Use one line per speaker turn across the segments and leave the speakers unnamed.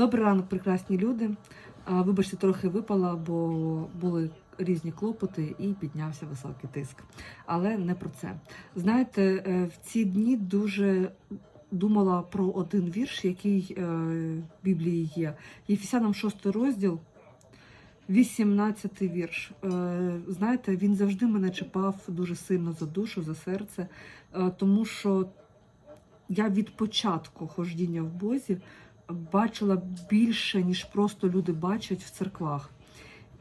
Добрий ранок, прекрасні люди. Вибачте, трохи випала, бо були різні клопоти і піднявся високий тиск. Але не про це. Знаєте, е, в ці дні дуже думала про один вірш, який е, в Біблії є. Єфесянам 6 розділ. 18 вірш. Е, Знаєте, він завжди мене чіпав дуже сильно за душу, за серце, тому що я від початку хождіння в Бозі бачила більше, ніж просто люди бачать в церквах.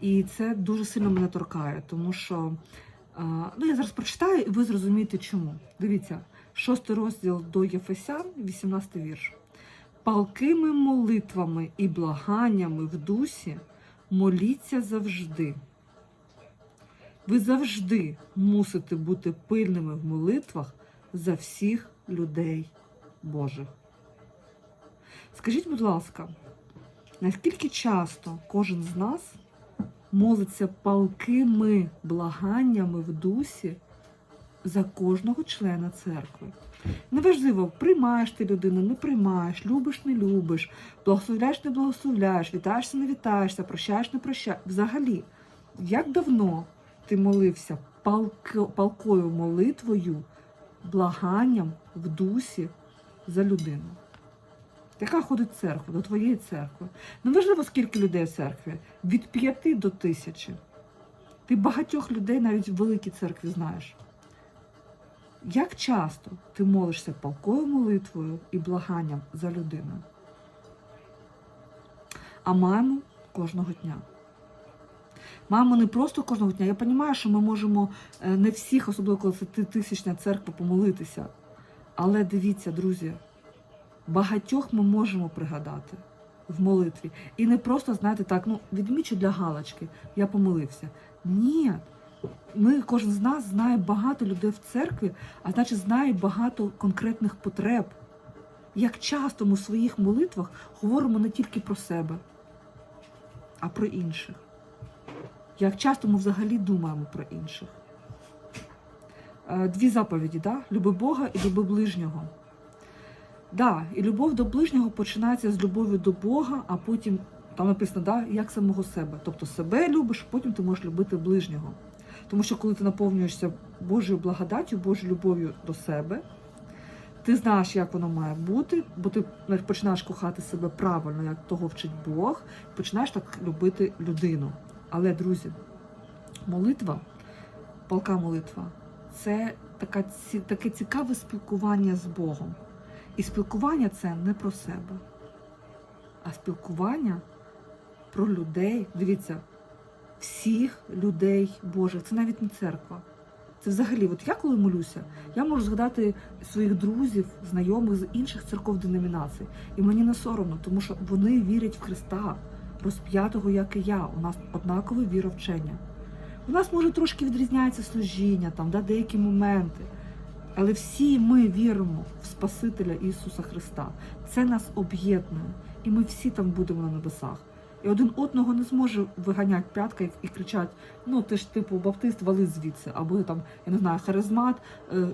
І це дуже сильно мене торкає, тому що е, ну, я зараз прочитаю, і ви зрозумієте чому. Дивіться, шостий розділ до Єфесян, 18 вірш. Палкими молитвами і благаннями в дусі моліться завжди. Ви завжди мусите бути пильними в молитвах за всіх людей Божих. Скажіть, будь ласка, наскільки часто кожен з нас молиться палкими благаннями в дусі за кожного члена церкви? Неважливо, приймаєш ти людину, не приймаєш, любиш, не любиш, благословляєш, не благословляєш, вітаєшся, не вітаєшся, прощаєш, не прощаєш. Взагалі, як давно ти молився палко- палкою молитвою, благанням в дусі за людину? Яка ходить в церкву, до твоєї церкви? Неважливо, скільки людей в церкві, від п'яти до тисячі. Ти багатьох людей навіть в великій церкві знаєш. Як часто ти молишся палкою молитвою і благанням за людину? А маємо кожного дня. Маємо не просто кожного дня. Я розумію, що ми можемо е, не всіх, особливо коли це тисячна церква, помолитися. Але дивіться, друзі, багатьох ми можемо пригадати в молитві. І не просто, знаєте, так, ну, відмічу для галочки, я помолився. Ні. Ми, кожен з нас знає багато людей в церкві, а значить знає багато конкретних потреб. Як часто ми в своїх молитвах говоримо не тільки про себе, а про інших. Як часто ми взагалі думаємо про інших. Е, Дві заповіді, да? люби Бога і люби ближнього. Да, і любов до ближнього починається з любові до Бога, а потім там написано, да, як самого себе. Тобто себе любиш, потім ти можеш любити ближнього. Тому що коли ти наповнюєшся Божою благодаттю, Божою любов'ю до себе, ти знаєш, як воно має бути, бо ти починаєш кохати себе правильно, як того вчить Бог, починаєш так любити людину. Але, друзі, молитва, палка молитва це така, таке цікаве спілкування з Богом. І спілкування це не про себе, а спілкування про людей. Дивіться, всіх людей Божих. Це навіть не церква. Це взагалі, от я коли молюся, я можу згадати своїх друзів, знайомих з інших церков деномінацій. І мені не соромно, тому що вони вірять в Христа, розп'ятого, як і я. У нас однакове віровчення. У нас може трошки відрізняється служіння, там, да, деякі моменти. Але всі ми віримо в Спасителя Ісуса Христа. Це нас об'єднує. І ми всі там будемо на небесах. І один одного не зможе виганяти п'ятка і, кричати: ну ти ж типу баптист, вали звідси, або там, я не знаю, харизмат, е,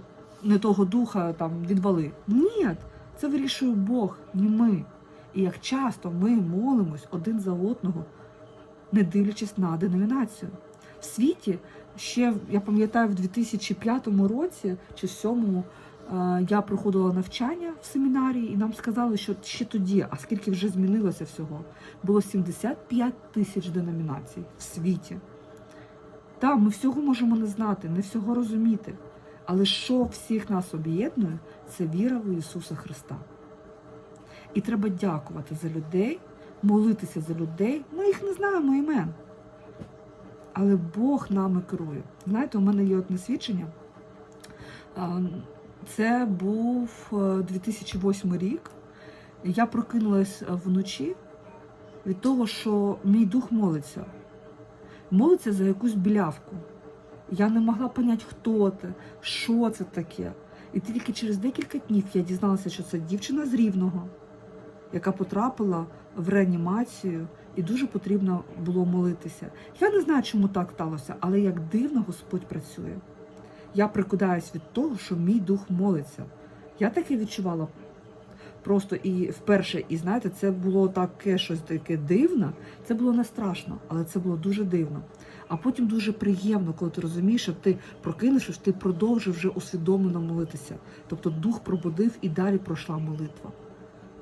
не того духа там відвали. Ні, це вирішує Бог, не ми. І як часто ми молимось один за одного, не дивлячись на деномінацію. В світі ще я пам'ятаю, в 2005 році чи 2007 е, я проходила навчання в семінарії, і нам сказали, що ще тоді, а скільки вже змінилося всього, було 75 тисяч деномінацій в світі. Так, ми всього можемо не знати, не всього розуміти. Але що всіх нас об'єднує, це віра в Ісуса Христа. І треба дякувати за людей, молитися за людей. Ми їх не знаємо імен. Але Бог нами керує. Знаєте, у мене є одне свідчення. Це був е, 2008 рік. Я прокинулась е, вночі від того, що мій дух молиться. Молиться за якусь білявку. Я не могла поняти, хто це, що це таке. І тільки через декілька днів я дізналася, що це дівчина з Рівного, яка потрапила в реанімацію, і дуже потрібно було молитися. Я не знаю, чому так сталося, але як дивно Господь працює. Я прикидаюсь від того, що мій дух молиться. Я таке відчувала просто і вперше, і знаєте, це було таке щось таке дивне. Це було не страшно, але це було дуже дивно. А потім дуже приємно, коли ти розумієш, що ти прокинешся, що ти продовжив вже усвідомлено молитися. Тобто дух пробудив і далі пройшла молитва.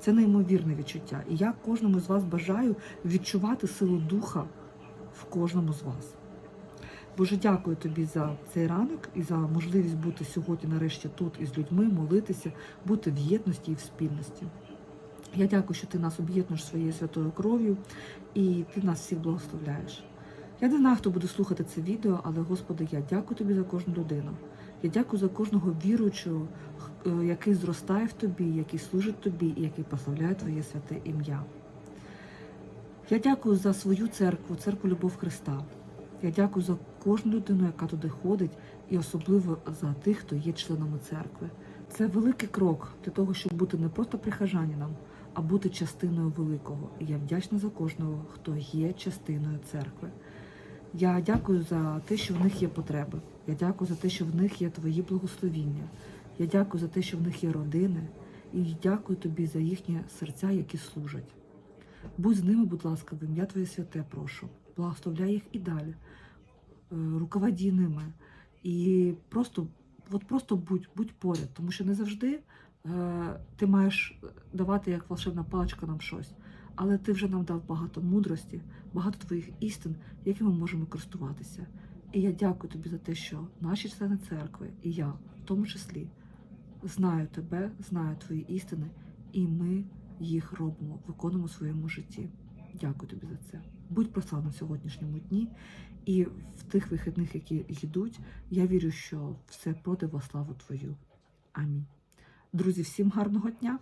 Це неймовірне відчуття. І я кожному з вас бажаю відчувати силу духа в кожному з вас. Боже, дякую тобі за цей ранок і за можливість бути сьогодні нарешті тут із людьми, молитися, бути в єдності і в спільності. Я дякую, що ти нас об'єднуєш своєю святою кров'ю і ти нас всіх благословляєш. Я не знаю, хто буде слухати це відео, але Господи, я дякую тобі за кожну людину. Я дякую за кожного віруючого, який зростає в тобі, який служить тобі і який прославляє Твоє святе ім'я. Я дякую за свою церкву, церкву Любов Христа. Я дякую за кожну людину, яка туди ходить, і особливо за тих, хто є членами церкви. Це великий крок для того, щоб бути не просто прихожанином, а бути частиною великого. І я вдячна за кожного, хто є частиною церкви. Я дякую за те, що в них є потреби. Я дякую за те, що в них є твої благословіння. Я дякую за те, що в них є родини. І дякую тобі за їхні серця, які служать. Будь з ними, будь ласка, ім'я Твоє святе, прошу. Благословляй їх і далі. Е, Руководі ними. І просто, от просто будь, будь поряд, тому що не завжди е, ти маєш давати як волшебна паличка нам щось. Але ти вже нам дав багато мудрості, багато твоїх істин, якими ми можемо користуватися. І я дякую тобі за те, що наші члени церкви, і я в тому числі, знаю тебе, знаю твої істини, і ми їх робимо, виконуємо в своєму житті. Дякую тобі за це. Будь прославна в сьогоднішньому дні, і в тих вихідних, які йдуть, я вірю, що все проти во славу Твою. Амінь. Друзі, всім гарного дня!